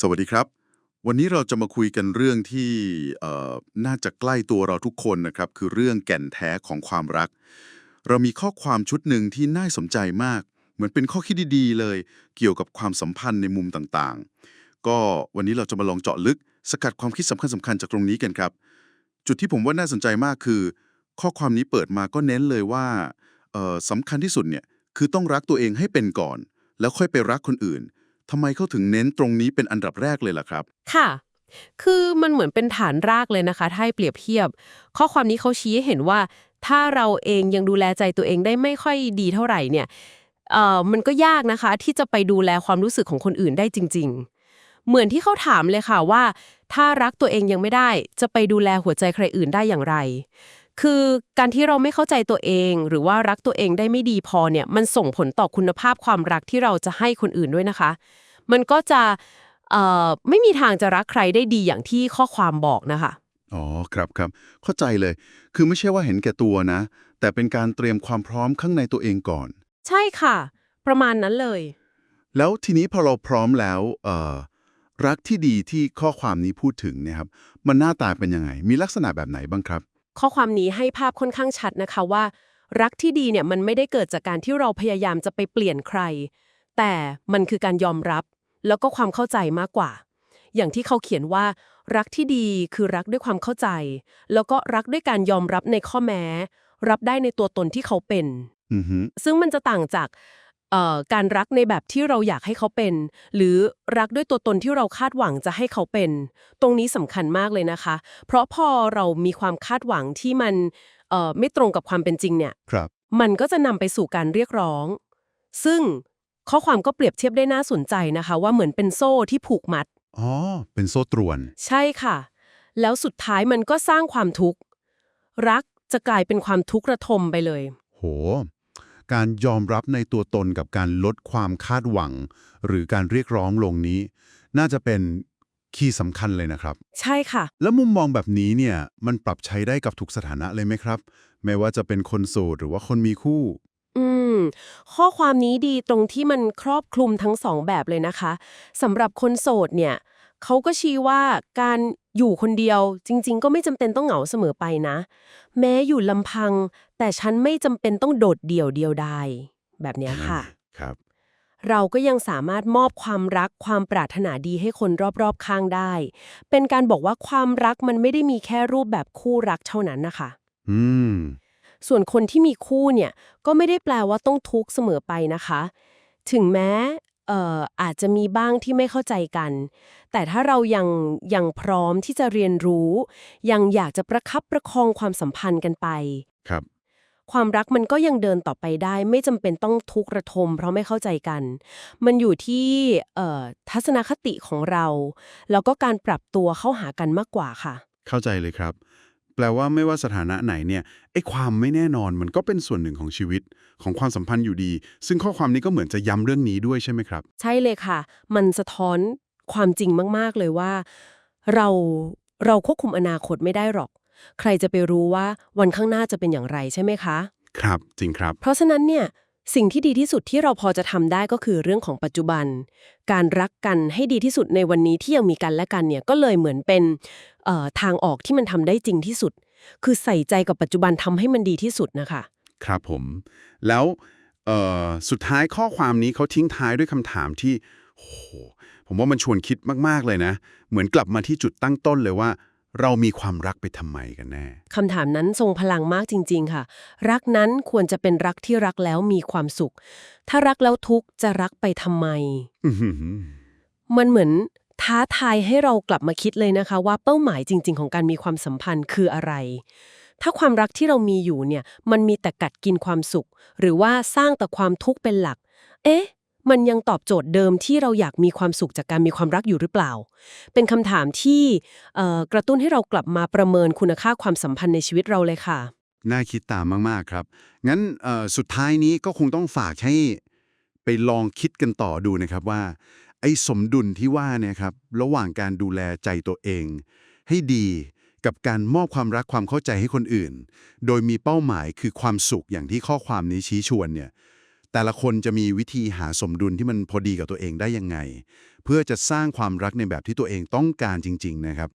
สวัสดีครับ วันนี้เราจะมาคุยกันเรื่องที่เอ่อน่าจะใกล้ตัวเราทุกคนนะครับ คือเรื่องแก่นแท้ของความรัก เรามีข้อความชุดหนึ่งที่น่าสนใจมาก เหมือนเป็นข้อคิดดีๆเลย เกี่ยวกับความสัมพันธ์ในมุมต่างๆ ก็วันนี้เราจะมาลองเจาะลึก สกัดความคิดสำคัญๆจากตรงนี้กันครับ จุดที่ผมว่าน่าสนใจมากคือ ข้อความนี้เปิดมาก็เน้นเลยว่าเอ่อสำคัญที่สุดเนี่ยคือต้องรักตัวเองให้เป็นก่อน แล้วค่อยไปรักคนอื่น ทำไมเขาถึงเน้นตรงนี้เป็นอันดับแรกเลยล่ะครับ ค่ะ คือมันเหมือนเป็นฐานรากเลยนะคะ ถ้าให้เปรียบเทียบ ข้อความนี้เขาชี้ให้เห็นว่า ถ้าเราเองยังดูแลใจตัวเองได้ไม่ค่อยดีเท่าไหร่เนี่ยเอ่อมันก็ยากนะคะ ที่จะไปดูแลความรู้สึกของคนอื่นได้จริง ๆ เหมือนที่เขาถามเลยค่ะว่า ถ้ารักตัวเองยังไม่ได้ จะไปดูแลหัวใจใครอื่นได้อย่างไร คือการที่เราไม่เข้าใจตัวเอง หรือว่ารักตัวเองได้ไม่ดีพอเนี่ยมันส่งผลต่อคุณภาพความรักที่เราจะให้คนอื่นด้วยนะคะ มันก็จะเอ่อไม่มีทางจะรักใครได้ดีอย่างที่ข้อความบอกนะคะอ๋อครับครับเข้าใจเลย คือไม่ใช่ว่าเห็นแก่ตัวนะ แต่เป็นการเตรียมความพร้อมข้างในตัวเองก่อน ใช่ค่ะ ประมาณนั้นเลย แล้วทีนี้พอเราพร้อมแล้วเอ่อรักที่ดีที่ข้อความนี้พูดถึงเนี่ยครับ มันหน้าตาเป็นยังไง มีลักษณะแบบไหนบ้างครับ ข้อความนี้ให้ภาพค่อนข้างชัดนะคะว่า รักที่ดีเนี่ยมันไม่ได้เกิดจากการที่เราพยายามจะไปเปลี่ยนใคร แต่มันคือการยอมรับ แล้วก็ความเข้าใจมากกว่า อย่างที่เขาเขียนว่า รักที่ดีคือรักด้วยความเข้าใจ แล้วก็รักด้วยการยอมรับในข้อแม้ รับได้ในตัวตนที่เขาเป็นอือฮึซึ่งมันจะต่างจากเอ่อ การรักในแบบที่เราอยากให้เขาเป็น หรือรักด้วยตัวตนที่เราคาดหวังจะให้เขาเป็น ตรงนี้สำคัญมากเลยนะคะ เพราะพอเรามีความคาดหวังที่มันเอ่อไม่ตรงกับความเป็นจริงเนี่ยครับมันก็จะนำไปสู่การเรียกร้อง ซึ่งข้อความก็เปรียบเทียบได้น่าสนใจนะคะ ว่าเหมือนเป็นโซ่ที่ผูกมัดอ๋อเป็นโซ่ตรวน ใช่ค่ะ แล้วสุดท้ายมันก็สร้างความทุกข์รักจะกลายเป็นความทุกข์ระทมไปเลย โห การยอมรับในตัวตนกับการลดความคาดหวัง หรือการเรียกร้องลงนี้ น่าจะเป็นคีย์สำคัญเลยนะครับ ใช่ค่ะ แล้วมุมมองแบบนี้เนี่ยมันปรับใช้ได้กับทุกสถานะเลยไหมครับ ไม่ว่าจะเป็นคนโสดหรือว่าคนมีคู่ อืม ข้อความนี้ดีตรงที่มันครอบคลุมทั้งสองแบบเลยนะคะสำหรับคนโสดเนี่ยเขาก็ชี้ว่าการ อยู่คนเดียวจริง ๆ ก็ไม่จำเป็นต้องเหงาเสมอไปนะ แม้อยู่ลำพัง แต่ฉันไม่จำเป็นต้องโดดเดี่ยวเดียวดายแบบเนี้ยค่ะ ครับ เราก็ยังสามารถมอบความรักความปรารถนาดีให้คนรอบๆข้างได้ เป็นการบอกว่าความรักมันไม่ได้มีแค่รูปแบบคู่รักเท่านั้นนะคะ อืม ส่วนคนที่มีคู่เนี่ยก็ไม่ได้แปลว่าต้องทุกข์เสมอไปนะคะ ถึงแม้ เอ่ออาจจะมีบ้างที่ไม่เข้าใจกัน แต่ถ้าเรายังยังพร้อมที่จะเรียนรู้ ยังอยากจะประคับประคองความสัมพันธ์กันไป ครับ ความรักมันก็ยังเดินต่อไปได้ ไม่จำเป็นต้องทุกข์ระทม เพราะไม่เข้าใจกัน มันอยู่ที่เอ่อทัศนคติของเรา แล้วก็การปรับตัวเข้าหากันมากกว่าค่ะ เข้าใจเลยครับ แปลว่าไม่ว่าสถานะไหนเนี่ยไอ้ความไม่แน่นอนมันก็เป็นส่วนหนึ่งของชีวิตของความสัมพันธ์อยู่ดี ซึ่งข้อความนี้ก็เหมือนจะย้ำเรื่องนี้ด้วยใช่ไหมครับ ใช่เลยค่ะ มันสะท้อนความจริงมาก ๆ เลยว่า เราเราควบคุมอนาคตไม่ได้หรอก ใครจะไปรู้ว่าวันข้างหน้าจะเป็นอย่างไรใช่ไหมคะ ครับจริงครับ เพราะฉะนั้นเนี่ยสิ่งที่ดีที่สุดที่เราพอจะทำได้ก็คือเรื่องของปัจจุบัน การรักกันให้ดีที่สุดในวันนี้ที่ยังมีกันและกันเนี่ยก็เลยเหมือนเป็นเอ่อ ทางออกที่มันทำได้จริงที่สุด คือใส่ใจกับปัจจุบันทำให้มันดีที่สุดนะคะ ครับผม แล้วเอ่อสุดท้ายข้อความนี้เขาทิ้งท้ายด้วยคำถามที่โหผมว่ามันชวนคิดมาก ๆ เลยนะ เหมือนกลับมาที่จุดตั้งต้นเลยว่า เรามีความรักไปทำไมกันแน่คำถามนั้นทรงพลังมากจริง ๆ ค่ะ รักนั้นควรจะเป็นรักที่รักแล้วมีความสุข ถ้ารักแล้วทุกข์จะรักไปทำไมอื้อหือมันเหมือน ท้าทายให้เรากลับมาคิดเลยนะคะ ว่าเป้าหมายจริง ๆ ของการมีความสัมพันธ์คืออะไร ถ้าความรักที่เรามีอยู่เนี่ย มันมีแต่กัดกินความสุข หรือว่าสร้างแต่ความทุกข์เป็นหลัก เอ๊ะ มันยังตอบโจทย์เดิมที่เราอยากมีความสุขจากการมีความรักอยู่หรือเปล่า เป็นคำถามที่กระตุ้นให้เรากลับมาประเมินคุณค่าความสัมพันธ์ในชีวิตเราเลยค่ะ น่าคิดตามมากๆครับ งั้นสุดท้ายนี้ก็คงต้องฝากให้ไปลองคิดกันต่อดูนะครับว่า อ้สมดุลที่ว่าเนี่ยครับระหว่างการดูแลใจตัวเอง ให้ดีกับการมอบความรักความเข้าใจให้คนอื่น โดยมีเป้าหมายคือความสุขอย่างที่ข้อความนี้ชี้ชวนเนี่ยแต่ละคนจะมีวิธีหาสมดุลที่มันพอดีกับตัวเองได้ยังไง เพื่อจะสร้างความรักในแบบที่ตัวเองต้องการจริง ๆ นะครับ